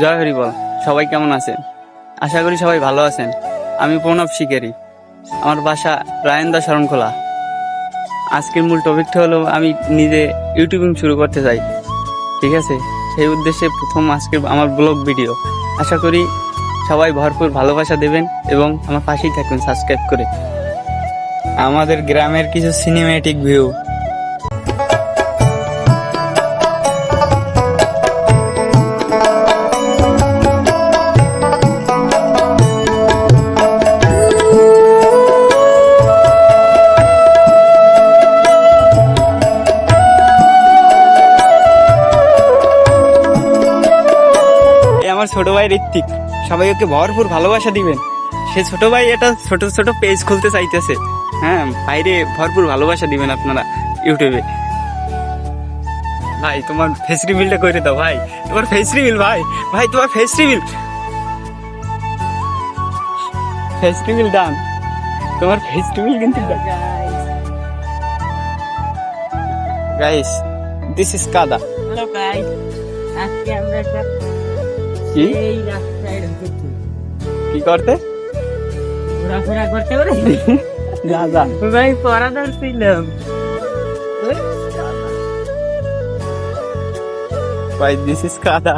জয় হরি বল। সবাই কেমন আছেন? আশা করি সবাই ভালো আছেন। আমি প্রণব শিকারি। আমার বাসা রায়ন্দা শরণখোলা। আজকের মূল টপিকটা হলো, আমি নিজে ইউটিউবিং শুরু করতে চাই। ঠিক আছে? সেই উদ্দেশ্যে প্রথম আজকের আমার ব্লগ ভিডিও। আশা করি সবাই ভরপুর ভালোবাসা দেবেন এবং আমার পাশেই থাকবেন সাবস্ক্রাইব করে। আমাদের গ্রামের কিছু সিনেমেটিক ভিউ আমার ছোট ভাই ঋত্বিক। সবাই ওকে ভরপুর ভালোবাসা দিবেন। সে ছোট ভাই এটা ছোট ছোট পেজ খুলতে চাইতেছে। হ্যাঁ বাইরে ভরপুর ভালোবাসা দিবেন আপনারা ইউটিউবে। ভাই, তোমার ফেস রিভিলটা করে দাও, ভাই। তোমার ফেস রিভিল ভাই। ভাই, তোমার face reveal face reveal done তোমার ফেস রিভিল কিন্তু গাইস দিস ইজ কাদা হ্যালো গাইস আজকে আমরা কি? কি করতে? ঘোরাফেরা করতে পারে যা যা। ভাই পড়া ধরছিলাম ভাই দিস ইজ কাদা।